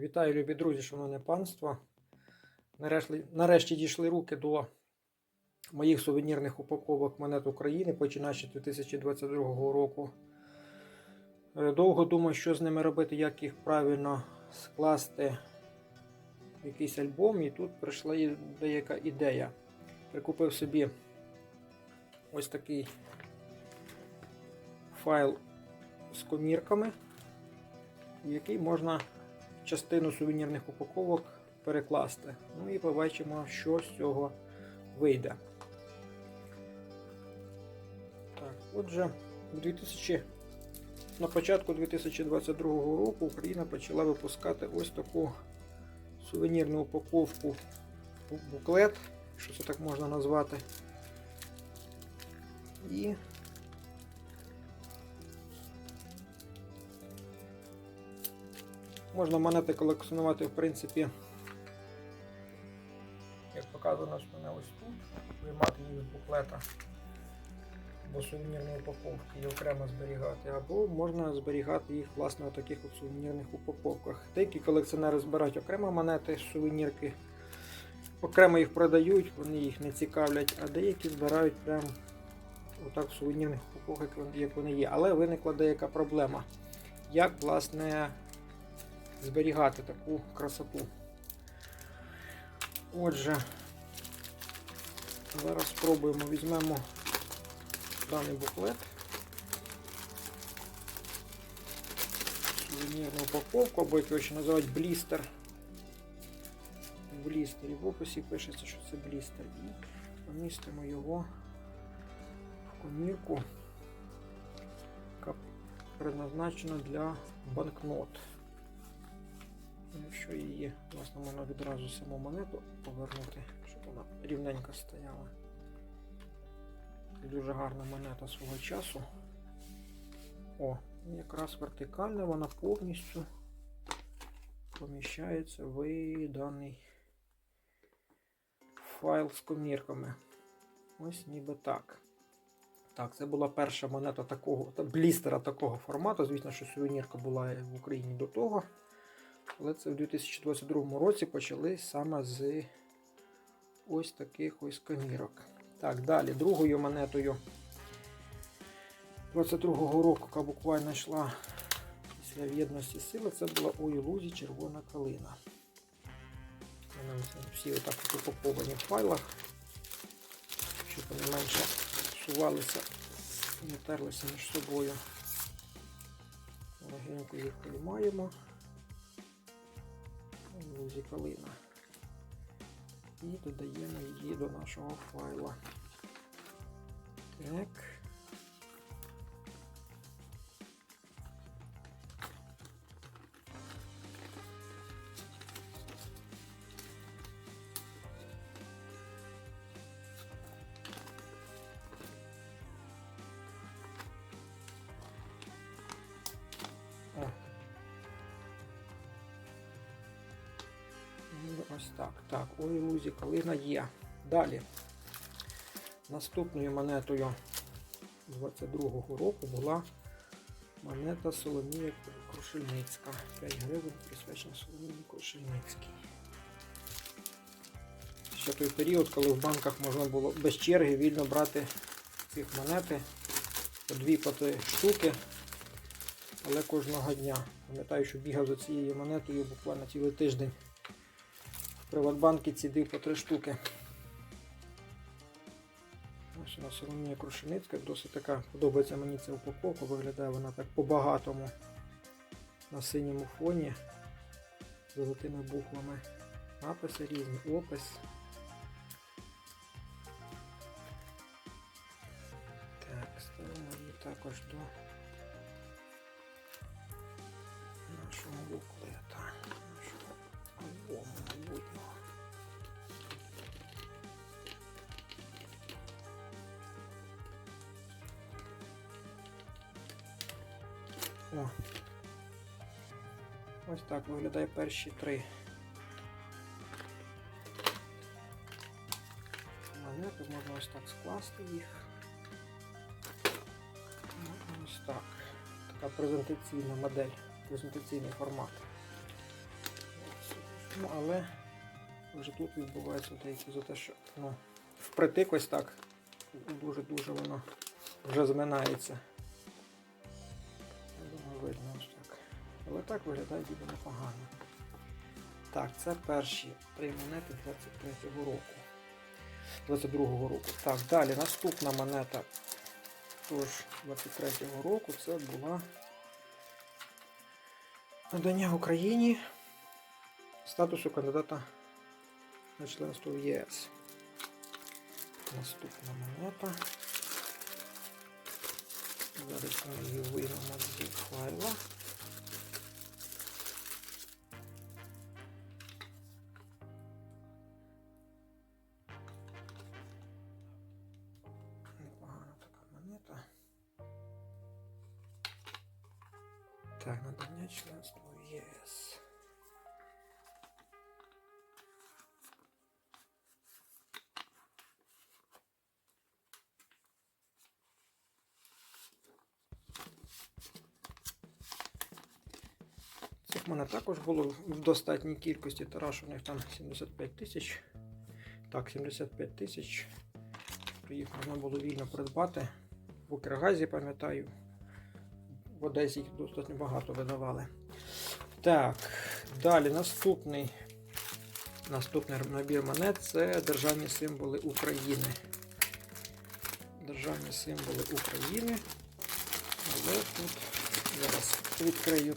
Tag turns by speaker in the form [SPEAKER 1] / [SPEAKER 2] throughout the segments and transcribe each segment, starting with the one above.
[SPEAKER 1] Вітаю, любі друзі, шановне панство. Нарешті, нарешті дійшли руки до моїх сувенірних упаковок монет України, починаючи з 2022 року. Е, Довго думав, що з ними робити, як їх правильно скласти в якийсь альбом, і тут прийшла деяка ідея. Прикупив собі ось такий файл з комірками, який можна частину сувенірних упаковок перекласти. Ну і побачимо, що з цього вийде. Так, отже, у 2000, на початку 2022 року Україна почала випускати ось таку сувенірну упаковку буклет, що це так можна назвати. І Можна монети колекціонувати, в принципі, як показано що мене ось тут, виймати їх з буклета або сувенірної упаковки і окремо зберігати, або можна зберігати їх власне у таких от сувенірних упаковках. Деякі колекціонери збирають окремо монети з сувенірки, окремо їх продають, вони їх не цікавлять, а деякі збирають прямо отак в сувенірних упаковках, як вони є. Але виникла деяка проблема. Як власне зберігати таку красоту. Отже, зараз спробуємо, візьмемо даний буклет, сувенірну упаковку, або як його ще називають блістер. Блістер. І в описі пишеться, що це блістер. І помістимо його в комірку, яка предназначена для банкнот. Якщо її, власне, можна відразу саму монету повернути, щоб вона рівненько стояла. Дуже гарна монета свого часу. О, якраз вертикальна вона повністю поміщається в даний файл з комірками. Ось ніби так. Так, це була перша монета такого, блістера такого формату. Звісно, що сувенірка була в Україні до того. Але це в 2022 році почали саме з ось таких ось камірок. Так, далі, другою монетою 22-го року, яка буквально йшла після в'єдності сили, це була у Ілузі червона калина. Вони всі отак упаковані в файлах, щоб вони менше сувалися не терлися між собою. Легенько їх приймаємо. Лузі калина. І додаємо її до нашого файла. Так. Ось так. Так, ой, лузі, калина є. Далі. Наступною монетою 22-го року була монета Соломія Крушельницька. 5 гривень присвячена Соломії Крушельницькій. Ще той період, коли в банках можна було без черги вільно брати цих монети по дві по три штуки, але кожного дня. Пам'ятаю, що бігав за цією монетою буквально цілий тиждень. Приватбанки цідив по три штуки. Ось у нас Соломія Крушеницька, досить така, подобається мені ця упаковка, виглядає вона так по-багатому на синьому фоні з золотими буквами. Написи різні, опис. Так, ставимо її також до О. Ось так виглядає перші три. Монети можна ось так скласти їх. Ось так. Така презентаційна модель, презентаційний формат. Ну, але вже тут відбувається деякі за те, що ну, впритик ось так дуже-дуже воно вже зминається. Так виглядає ніби непогано. Так, це перші три монети 23-го року. 22-го року. Так, далі наступна монета тож 23-го року це була надання Україні статусу кандидата на членство в ЄС. Наступна монета. Зараз ми її виймемо з файла. Цих монет також було в достатній кількості. Тараш у них там 75 тисяч. Так, 75 тисяч. Їх можна було вільно придбати. В Укргазі, пам'ятаю. В Одесі їх достатньо багато видавали. Так, далі наступний. Наступний набір монет це державні символи України. Державні символи України. Але тут зараз відкрию,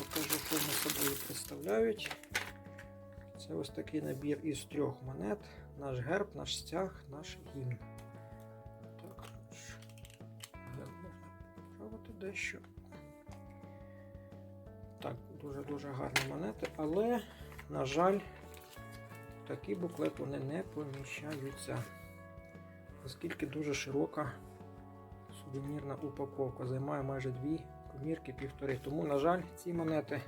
[SPEAKER 1] покажу, що вони собою представляють. Це ось такий набір із трьох монет. Наш герб, наш стяг, наш гімн. Так, можна поправити дещо. Так, дуже-дуже гарні монети, але, на жаль, в такий буклет вони не поміщаються, оскільки дуже широка сувенірна упаковка. Займає майже дві комірки, півтори. Тому, на жаль, ці монети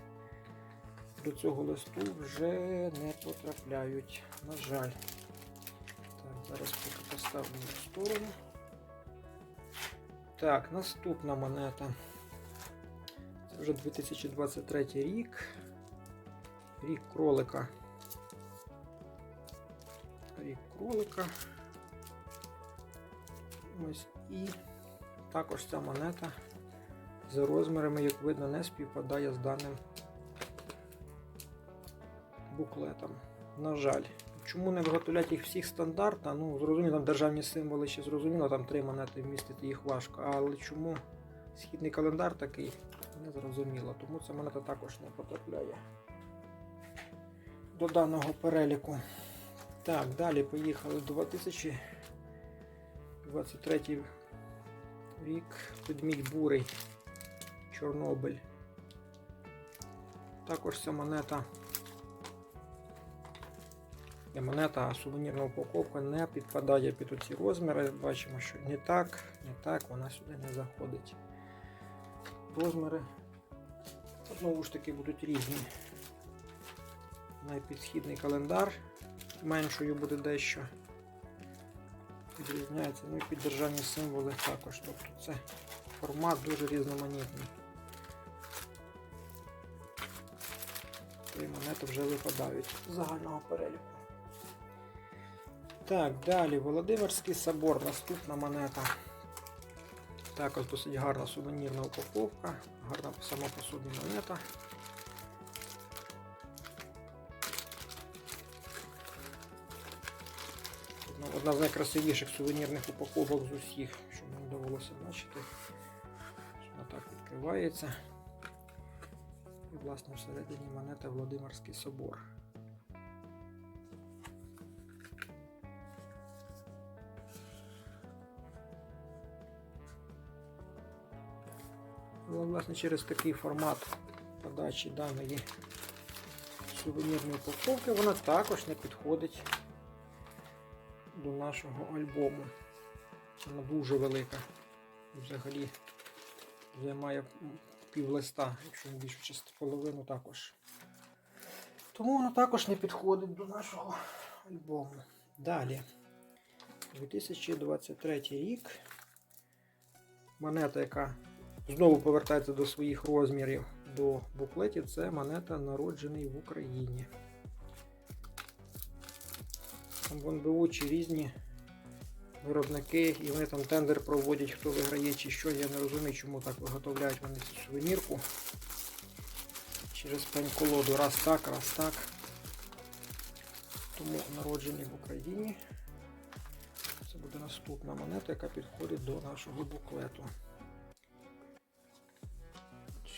[SPEAKER 1] до цього листу вже не потрапляють. На жаль. Так, зараз поки поставлю в сторону. Так, наступна монета. Це вже 2023 рік. Рік кролика. Рік кролика. Ось і також ця монета за розмірами, як видно, не співпадає з даним буклетом. На жаль. Чому не виготовлять їх всіх стандартно? Ну, зрозуміло, там державні символи ще зрозуміло, там три монети вмістити їх важко. Але чому східний календар такий, не зрозуміло. Тому ця монета також не потрапляє до даного переліку. Так, далі поїхали 2023 рік. Ведмідь бурий. Чорнобиль. Також ця монета. І монета, а сувенірна упаковка не підпадає під оці розміри. Бачимо, що не так, не так, вона сюди не заходить. Розміри знову ж таки будуть різні. Найпідхідний календар меншою буде дещо. Відрізняється, ну і під державні символи також. Тобто це формат дуже різноманітний. Три монети вже випадають з загального переліку. Так, далі Володимирський собор, наступна монета. Також досить гарна сувенірна упаковка, гарна сама по собі монета. Одна- Одна з найкрасивіших сувенірних упаковок з усіх, що мені довелося бачити. Вона так відкривається. І, власне, всередині монета Володимирський собор. Але, власне, через такий формат подачі даної сувенірної упаковки вона також не підходить до нашого альбому. Вона дуже велика. Взагалі займає пів листа, якщо не більшу частину половину також. Тому воно також не підходить до нашого альбому. Далі. 2023 рік. Монета, яка знову повертається до своїх розмірів до буклетів, це монета народжений в Україні. Там вон очі різні виробники, і вони там тендер проводять, хто виграє чи що. Я не розумію, чому так виготовляють вони цю сувенірку. Через пень-колоду. Раз так, раз так. Тому народжені в Україні. Це буде наступна монета, яка підходить до нашого буклету.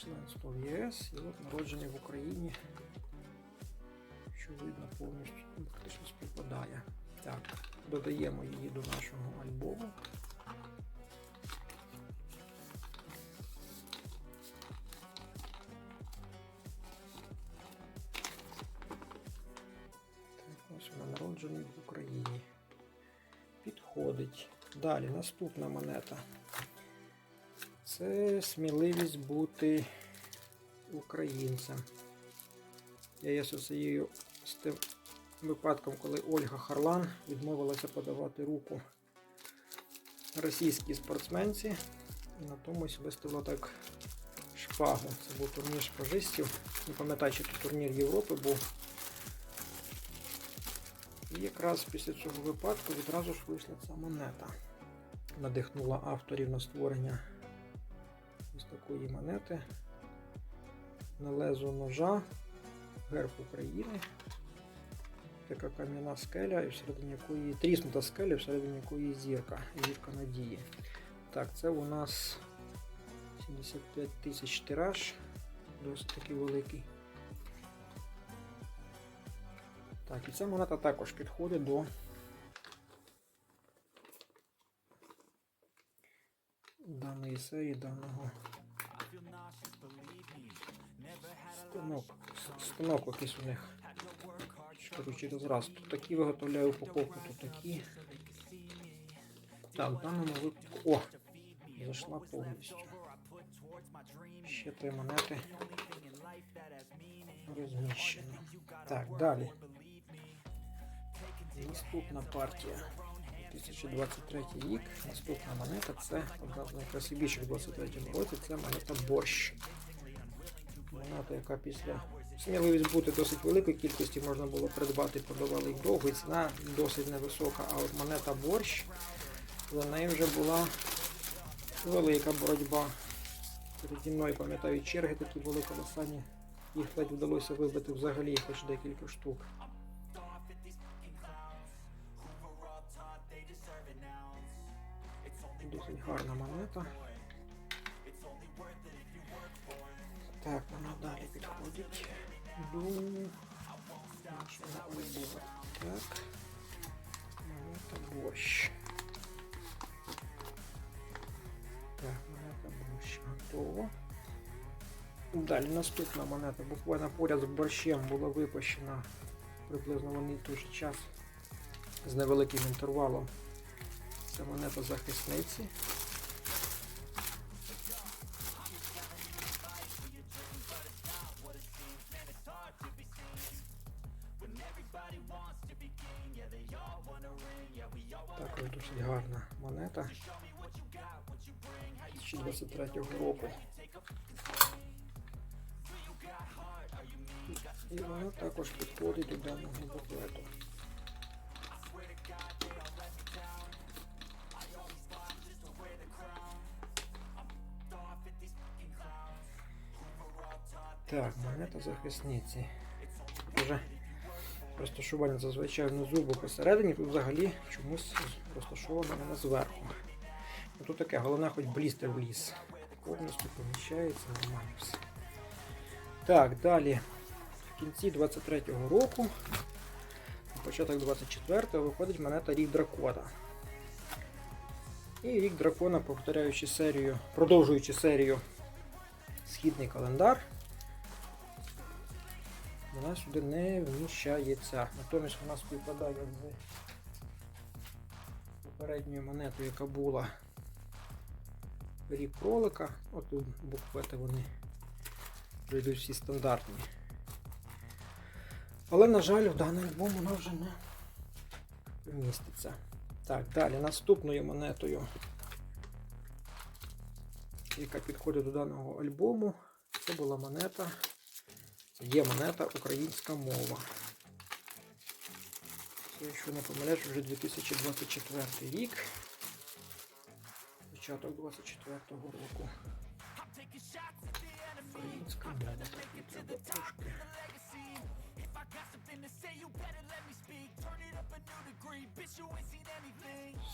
[SPEAKER 1] Членство в ЄС і от народження в Україні. Що видно повністю практично співпадає. Так, додаємо її до нашого альбому. Так, ось вона народжений в Україні. Підходить. Далі наступна монета. Це сміливість бути українцем. Я її асоціюю з тим випадком, коли Ольга Харлан відмовилася подавати руку російській спортсменці і натомусь виставила так шпагу. Це був турнір шпажистів. Не пам'ятаю, чи це турнір Європи був. І якраз після цього випадку відразу ж вийшла ця монета. Надихнула авторів на створення ось такої монети. На лезо ножа, герб України. Така кам'яна скеля, і всередині якої тріснута скеля, всередині якої зірка, зірка надії. Так, це у нас 75 тисяч тираж, досить такий великий. Так, і ця монета також підходить до даної серії, даного станок. Станок якийсь у них. Кажу, через раз. Тут такі виготовляю упаковку, тут такі. Так, в даному випадку. О! Зайшла повністю. Ще три монети розміщено. Так, далі. Наступна партія. 2023 рік. Наступна монета це одна з найкрасивіших в 23 році. Це монета борщ. Монета, яка після сміливість бути досить великої кількості можна було придбати, продавали їх довго, і ціна досить невисока. А от монета борщ, за нею вже була велика боротьба. Переді мною, пам'ятаю, черги такі були колосальні. Їх ледь вдалося вибити взагалі хоч декілька штук. Досить гарна монета. Так, вона далі підходить до нашого альбому. Так. Монета борщ. Так, монета борщ готова. Далі наступна монета. Буквально поряд з борщем була випущена приблизно в один той же час з невеликим інтервалом. Це монета захисниці. Досить гарна монета 2023 року. І вона також підходить до даного буклету. Так, монета захисниці. Уже розташування зазвичай внизу, бо посередині тут взагалі чомусь розташована вона зверху. Ну, Тут таке, головне хоч блістер вліз. Повністю поміщається, нормально все. Так, далі. В кінці 23-го року, на початок 24-го виходить монета Рік Дракона. І рік дракона, повторяючи серію, продовжуючи серію Східний календар, вона сюди не вміщається. Натомість вона співпадає з попередньою монетою, яка була рік кролика. От тут буквети вони вже йдуть всі стандартні. Але, на жаль, в даний альбом вона вже не вміститься. Так, далі наступною монетою, яка підходить до даного альбому, це була монета. Є монета українська мова. якщо не помиляюсь, вже 2024 рік. Початок 24-го року. Українська мова.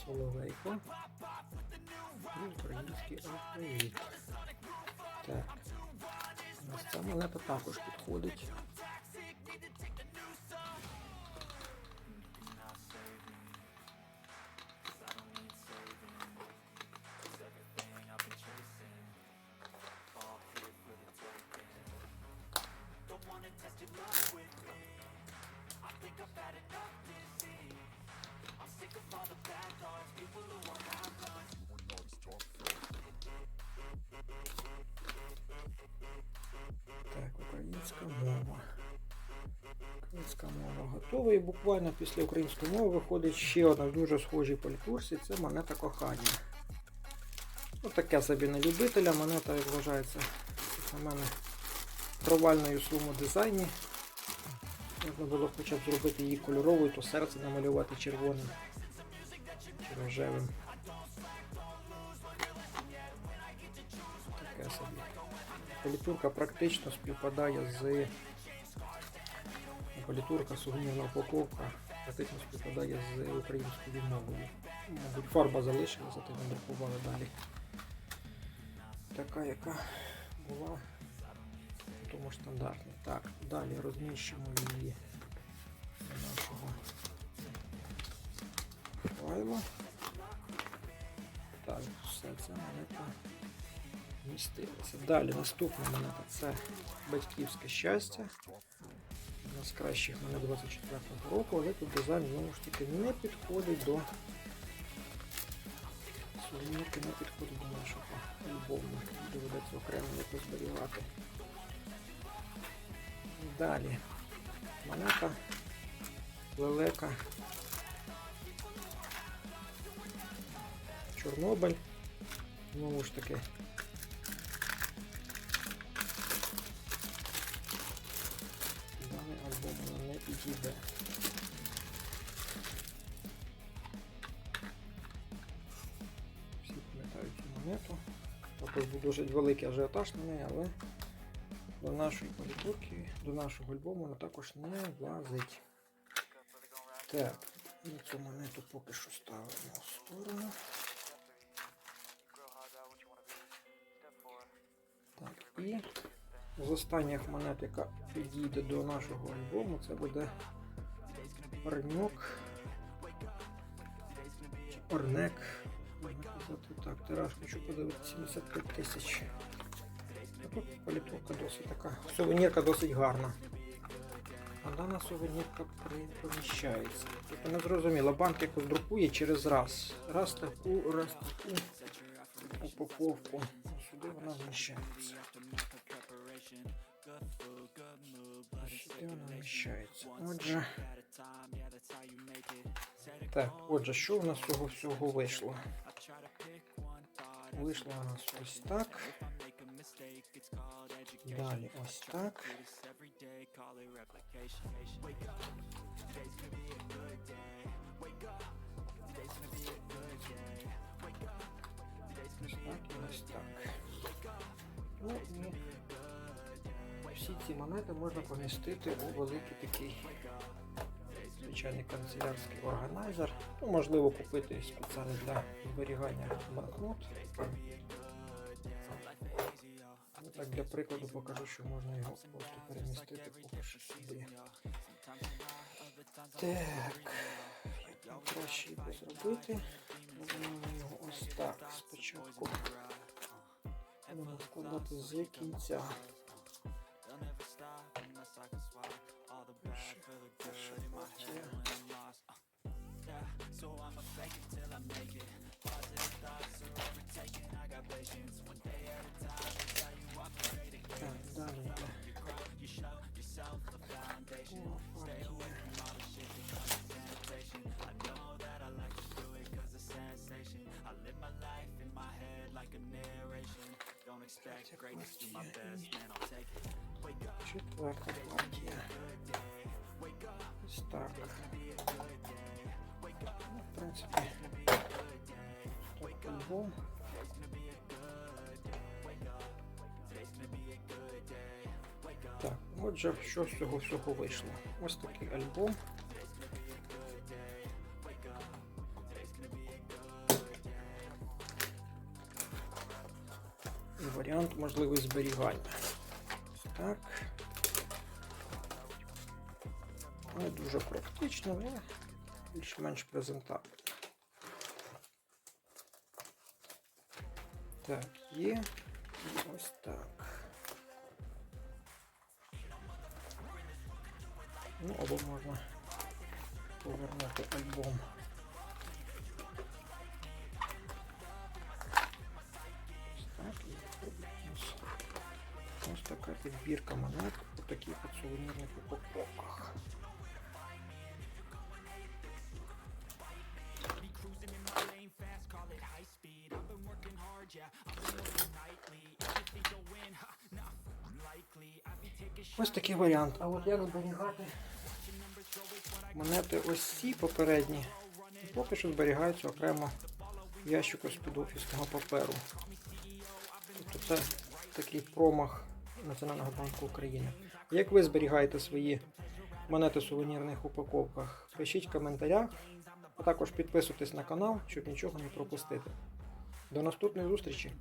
[SPEAKER 1] Соловейко. Український алфавіт. Так. Нас ця монета також підходить. Українська мова готова. І буквально після української мови виходить ще одна дуже схожій палькурсі. Це монета кохання. Ну, таке собі на любителя. Монета, вважається, на мене провальною в своєму дизайні. Можна було хоча б зробити її кольоровою, то серце намалювати червоним чи рожевим. Таке собі. Політурка практично співпадає з політурка, сувенірна упаковка практично співпадає з українською мовою. Мабуть, фарба залишилася, зате не друкували далі. Така, яка була тому ж стандартній. Так, далі розміщимо її до нашого файла. Так, все це монета вмістилася. Далі наступна монета це батьківське щастя. Одна з кращих монет 24-го року, але тут дизайн знову ж таки не підходить до сувенірки, не підходить до нашого альбому. Доведеться окремо якось зберігати. Далі монета лелека Чорнобиль. Знову ж таки. Цю. Також був дуже великий ажіотаж на неї, але до нашої політурки, до нашого альбому вона також не влазить. Так, і цю монету поки що ставимо в сторону. Так, і з останніх монет, яка підійде до нашого альбому, це буде Орньок. Чи Орнек. Можна так, тираж хочу подивитися 75 тисяч. А Тут політурка досить така. Сувенірка досить гарна. А дана сувенірка поміщається. Тобто не зрозуміло, банк якось друкує через раз. Раз таку, раз таку упаковку. Сюди вона вміщається. Сюди вона вміщається. Отже. Так, отже, що в нас цього всього вийшло? Вийшло у нас ось так. Далі ось так. Ось так і ось так. Ну і всі ці монети можна помістити у великий такий звичайний канцелярський органайзер. Ну, можливо, купити спеціально для зберігання банкнот. Ну, так, для прикладу покажу, що можна його просто перемістити сюди. Так, як краще його зробити? Його ось так. Спочатку будемо вкладати з кінця. Yeah, so I'ma fake it till I make it. Positive thoughts are overtaken. I
[SPEAKER 2] got patience. One day at a time.
[SPEAKER 1] You. You you show
[SPEAKER 2] yourself
[SPEAKER 1] foundation. Stay away from all the shit.
[SPEAKER 2] I know that I like to do it cause it's sensation. I live my life in my head like a narration. Don't
[SPEAKER 1] expect greatness, do my best, I'll take it. Wake up. Так. Ну, в принципі, тут футбол. Так, отже, що з цього всього вийшло? Ось такий альбом. І варіант можливий зберігання. Так. Не дуже практично, але більш-менш презентабельно. Так, є. І ось так. Ну, або можна повернути альбом. Ось такий варіант. А от як зберігати монети ось ці попередні, поки що зберігаються окремо ящику з-під офісного паперу. Тобто це такий промах Національного банку України. Як ви зберігаєте свої монети в сувенірних упаковках? Пишіть в коментарях, а також підписуйтесь на канал, щоб нічого не пропустити. До наступної зустрічі!